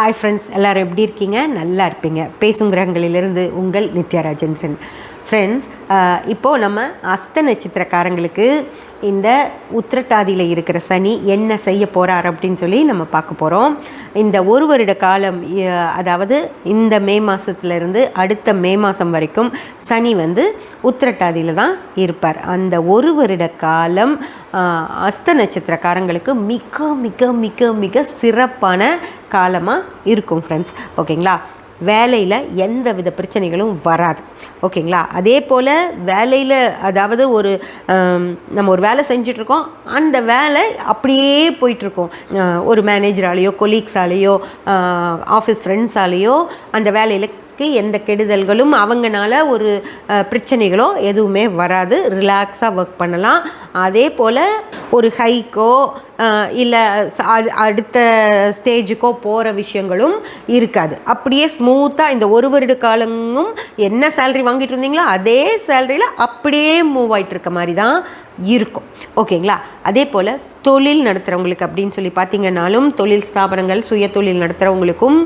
Hi friends எல்லோரும் எப்படி இருக்கீங்க? நல்லா இருப்பீங்க. பேசும் கிரகங்களிலிருந்து உங்கள் நித்யா ராஜேந்திரன். ஃப்ரெண்ட்ஸ் இப்போது நம்ம அஸ்த நட்சத்திரக்காரங்களுக்கு இந்த உத்திரட்டாதியில் இருக்கிற சனி என்ன செய்ய போகிறார் அப்படின்னு சொல்லி நம்ம பார்க்க போகிறோம் இந்த ஒரு வருட காலம் அதாவது இந்த மே மாதத்துலேருந்து அடுத்த மே மாதம் வரைக்கும் சனி வந்து உத்திரட்டாதியில் தான் இருப்பார். அந்த ஒரு வருட காலம் அஸ்த நட்சத்திரக்காரங்களுக்கு மிக மிக மிக மிக சிறப்பான காலமாக இருக்கும் ஃப்ரெண்ட்ஸ் ஓகேங்களா வேலையில் எந்த வித பிரச்சனைகளும் வராது. ஓகேங்களா அதே போல் வேலையில் அதாவது ஒரு நம்ம ஒரு வேலை செஞ்சிட்ருக்கோம் அந்த வேலை அப்படியே போயிட்டுருக்கோம் ஒரு மேனேஜராலேயோ கொலீக்ஸாலேயோ ஆஃபீஸ் ஃப்ரெண்ட்ஸாலேயோ அந்த வேலையில் எந்த கெடுதல்களும் அவங்கனால ஒரு பிரச்சனைகளோ எதுவுமே வராது. ரிலாக்ஸாக ஒர்க் பண்ணலாம். அதே போல் ஒரு ஹைக்கோ இல்லை அடுத்த ஸ்டேஜுக்கோ போகிற விஷயங்களும் இருக்காது. அப்படியே ஸ்மூத்தாக இந்த ஒரு வருட காலமும் என்ன சேலரி வாங்கிட்டு இருந்தீங்களோ அதே சேலரியில் அப்படியே மூவ் ஆகிட்டு இருக்க மாதிரி தான் இருக்கும். ஓகேங்களா? அதே போல் தொழில் நடத்துகிறவங்களுக்கு அப்படின்னு சொல்லி பார்த்தீங்கன்னாலும் தொழில் ஸ்தாபனங்கள் சுய தொழில் நடத்துகிறவங்களுக்கும்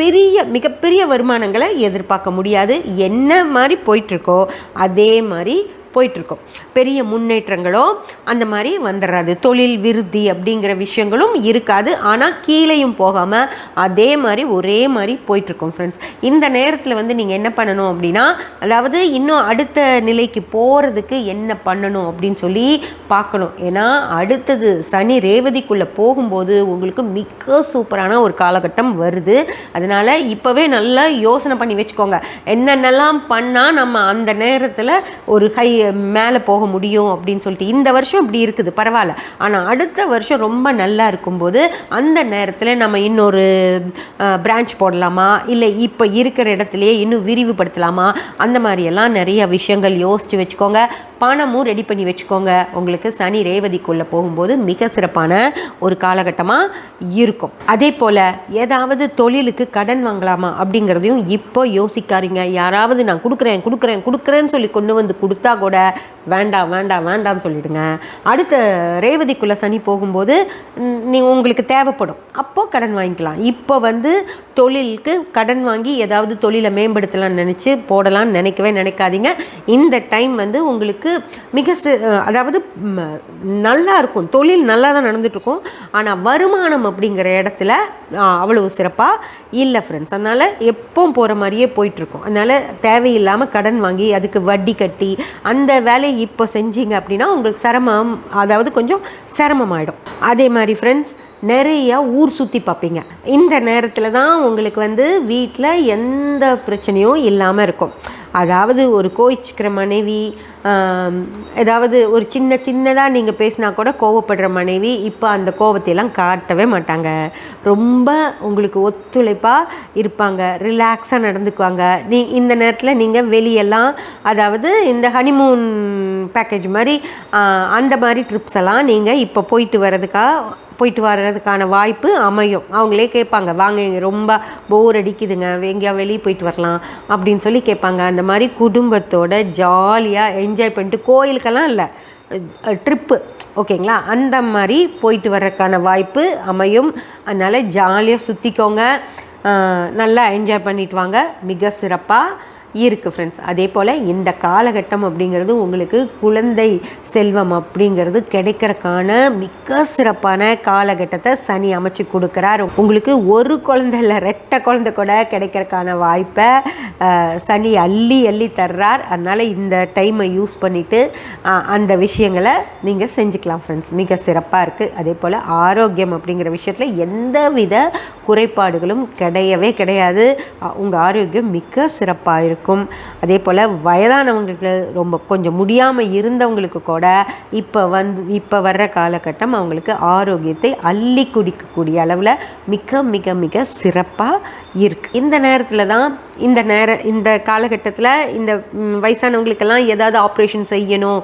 பெரிய மிகப்பெரிய வருமானங்களை எதிர்பார்க்க முடியாது. என்ன மாதிரி போயிட்டுருக்கோ அதே மாதிரி போயிட்டுருக்கோம். பெரிய முன்னேற்றங்களோ அந்த மாதிரி வந்துடுறாது. தொழில் விருத்தி அப்படிங்கிற விஷயங்களும் இருக்காது. ஆனால் கீழேயும் போகாமல் அதே மாதிரி ஒரே மாதிரி போயிட்டுருக்கோம் ஃப்ரெண்ட்ஸ் இந்த நேரத்தில் வந்து நீங்கள் என்ன பண்ணணும் அப்படின்னா அதாவது இன்னும் அடுத்த நிலைக்கு போகிறதுக்கு என்ன பண்ணணும் அப்படின்னு சொல்லி பார்க்கணும். ஏன்னா அடுத்தது சனி ரேவதிக்குள்ளே போகும்போது உங்களுக்கு மிக சூப்பரான ஒரு காலகட்டம் வருது. அதனால் இப்போவே நல்லா யோசனை பண்ணி வச்சுக்கோங்க. என்னென்னலாம் பண்ணால் நம்ம அந்த நேரத்தில் ஒரு ஹை மேலே போக முடியும் அப்படின்னு சொல்லிட்டு இந்த வருஷம் இப்படி இருக்குது பரவாயில்ல. ஆனால் அடுத்த வருஷம் ரொம்ப நல்லா இருக்கும்போது அந்த நேரத்தில் நம்ம இன்னொரு பிரான்ச் போடலாமா? இல்லை இப்போ இருக்கிற இடத்துலையே இன்னும் விரிவுபடுத்தலாமா? அந்த மாதிரியெல்லாம் நிறைய விஷயங்கள் யோசித்து வச்சுக்கோங்க. பணமும் ரெடி பண்ணி வச்சுக்கோங்க. உங்களுக்கு சனி ரேவதிக்குள்ளே போகும்போது மிக சிறப்பான ஒரு காலகட்டமாக இருக்கும். அதே போல் ஏதாவது தொழிலுக்கு கடன் வாங்கலாமா அப்படிங்கிறதையும் இப்போ யோசிக்காதீங்க. யாராவது நான் கொடுக்குறேன் கொடுக்குறேன் கொடுக்குறேன்னு சொல்லி கொண்டு வந்து கொடுத்தா கூட வேண்டாம் வேண்டாம் வேண்டாம்னு சொல்லிவிடுங்க அடுத்த ரேவதிக்குள்ளே சனி போகும்போது நீ உங்களுக்கு தேவைப்படும். அப்போது கடன் வாங்கிக்கலாம். இப்போ வந்து தொழிலுக்கு கடன் வாங்கி ஏதாவது தொழிலை மேம்படுத்தலாம்னு நினச்சி போடலாம்னு நினைக்கவே நினைக்காதீங்க. இந்த டைம் வந்து உங்களுக்கு மிக சி அதாவது நல்லா இருக்கும். தொழில் நல்லா தான் நடந்துட்டுருக்கும். ஆனால் வருமானம் அப்படிங்கிற இடத்துல அவ்வளோ அவ்வளவு சிறப்பாக இல்லை ஃப்ரெண்ட்ஸ் அதனால் எப்போ போகிற மாதிரியே போயிட்டுருக்கும். அதனால் தேவையில்லாமல் கடன் வாங்கி அதுக்கு வட்டி கட்டி அந்த அந்த வேலையை இப்போ செஞ்சீங்க அப்படின்னா உங்களுக்கு சிரமம் அதாவது கொஞ்சம் சிரமமாயிடும். அதே மாதிரி ஃப்ரெண்ட்ஸ் நிறைய ஊர் சுற்றி பார்ப்பீங்க. இந்த நேரத்தில் தான் உங்களுக்கு வந்து வீட்டில் எந்த பிரச்சனையும் இல்லாமல் இருக்கும். அதாவது ஒரு கோயிச்சுக்கிற மனைவி ஏதாவது ஒரு சின்ன சின்னதாக நீங்கள் பேசினா கூட கோவப்படுற மனைவி இப்போ அந்த கோவத்தையெல்லாம் காட்டவே மாட்டாங்க. ரொம்ப உங்களுக்கு ஒத்துழைப்பாக இருப்பாங்க ரிலாக்ஸாக நடந்துக்குவாங்க. நீ இந்த நேரத்தில் நீங்கள் வெளியெல்லாம் அதாவது இந்த ஹனிமூன் பேக்கேஜ் மாதிரி அந்த மாதிரி ட்ரிப்ஸ் எல்லாம் நீங்கள் இப்போ போயிட்டு வர்றதுக்காக போயிட்டு வர்றதுக்கான வாய்ப்பு அமையும். அவங்களே கேட்பாங்க வாங்க இங்கே ரொம்ப போர் அடிக்குதுங்க. எங்கேயா வெளியே போயிட்டு வரலாம். அப்படின்னு சொல்லி கேட்பாங்க. அந்த மாதிரி குடும்பத்தோட ஜாலியாக என்ஜாய் பண்ணிட்டு கோயிலுக்கெல்லாம் இல்லை ட்ரிப்பு ஓகேங்களா? அந்த மாதிரி போயிட்டு வர்றதுக்கான வாய்ப்பு அமையும். அதனால் ஜாலியாக சுற்றிக்கோங்க நல்லா என்ஜாய் பண்ணிட்டு வாங்க. மிக சிறப்பாக இருக்குது ஃப்ரெண்ட்ஸ் அதே போல் இந்த காலகட்டம் அப்படிங்கிறது உங்களுக்கு குழந்தை செல்வம் அப்படிங்கிறது கிடைக்கிறக்கான மிக சிறப்பான காலகட்டத்தை சனி அமைச்சு கொடுக்குறார். உங்களுக்கு ஒரு குழந்தை இல்லை ரெட்டை குழந்தை கூட கிடைக்கிறக்கான வாய்ப்பை சனி அள்ளி அள்ளி தர்றார். அதனால் இந்த டைமை யூஸ் பண்ணிவிட்டு அந்த விஷயங்களை நீங்கள் செஞ்சுக்கலாம் ஃப்ரெண்ட்ஸ் மிக சிறப்பாக இருக்குது அதே போல் ஆரோக்கியம் அப்படிங்கிற விஷயத்தில் எந்த வித குறைபாடுகளும் கிடையவே கிடையாது. உங்கள் ஆரோக்கியம் மிக சிறப்பாக இருக்கும். இருக்கும். அதே போல் வயதானவங்களுக்கு ரொம்ப கொஞ்சம் முடியாமல் இருந்தவங்களுக்கு கூட இப்போ வந்து இப்போ வர்ற காலகட்டம் அவங்களுக்கு ஆரோக்கியத்தை அள்ளி குடிக்கக்கூடிய அளவில் மிக மிக மிக சிறப்பாக இருக்குது இந்த நேரத்தில் தான் இந்த நேர இந்த காலகட்டத்தில் இந்த வயசானவங்களுக்கெல்லாம் ஏதாவது ஆப்ரேஷன் செய்யணும்.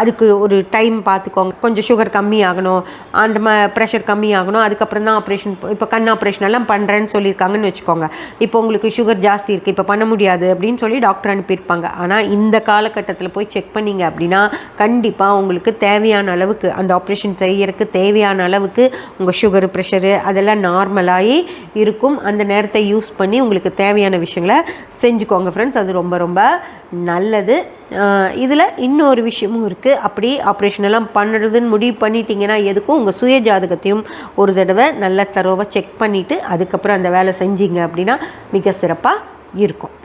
அதுக்கு ஒரு டைம் பார்த்துக்கோங்க கொஞ்சம் சுகர் கம்மி ஆகணும். அந்த ம ப்ரெஷர் கம்மி ஆகணும். அதுக்கப்புறம் தான் ஆப்ரேஷன் இப்போ கண் ஆப்ரேஷன் எல்லாம் பண்ணுறேன்னு சொல்லியிருக்காங்கன்னு வச்சுக்கோங்க. இப்போ உங்களுக்கு சுகர் ஜாஸ்தி இருக்குது இப்போ பண்ண முடியாது அப்படின்னு சொல்லி டாக்டர் அனுப்பியிருப்பாங்க. ஆனால் இந்த காலகட்டத்தில் போய் செக் பண்ணீங்க அப்படின்னா கண்டிப்பாக உங்களுக்கு தேவையான அளவுக்கு அந்த ஆப்ரேஷன் செய்யறதுக்கு தேவையான அளவுக்கு உங்கள் சுகர் ப்ரெஷரு அதெல்லாம் நார்மலாகி இருக்கும். அந்த நேரத்தை யூஸ் பண்ணி உங்களுக்கு தேவையான விஷயங்களை செஞ்சுக்கோங்க ஃப்ரெண்ட்ஸ் அது ரொம்ப ரொம்ப நல்லது. இதில் இன்னொரு விஷயமும் இருக்குது அப்படி ஆப்ரேஷன் எல்லாம் பண்ணுறதுன்னு முடிவு பண்ணிட்டீங்கன்னா எதுக்கும் உங்கள் சுய ஜாதகத்தையும் ஒரு தடவை நல்ல தரோவை செக் பண்ணிவிட்டு அதுக்கப்புறம் அந்த வேலை செஞ்சீங்க அப்படின்னா மிக சிறப்பாக இருக்கும்.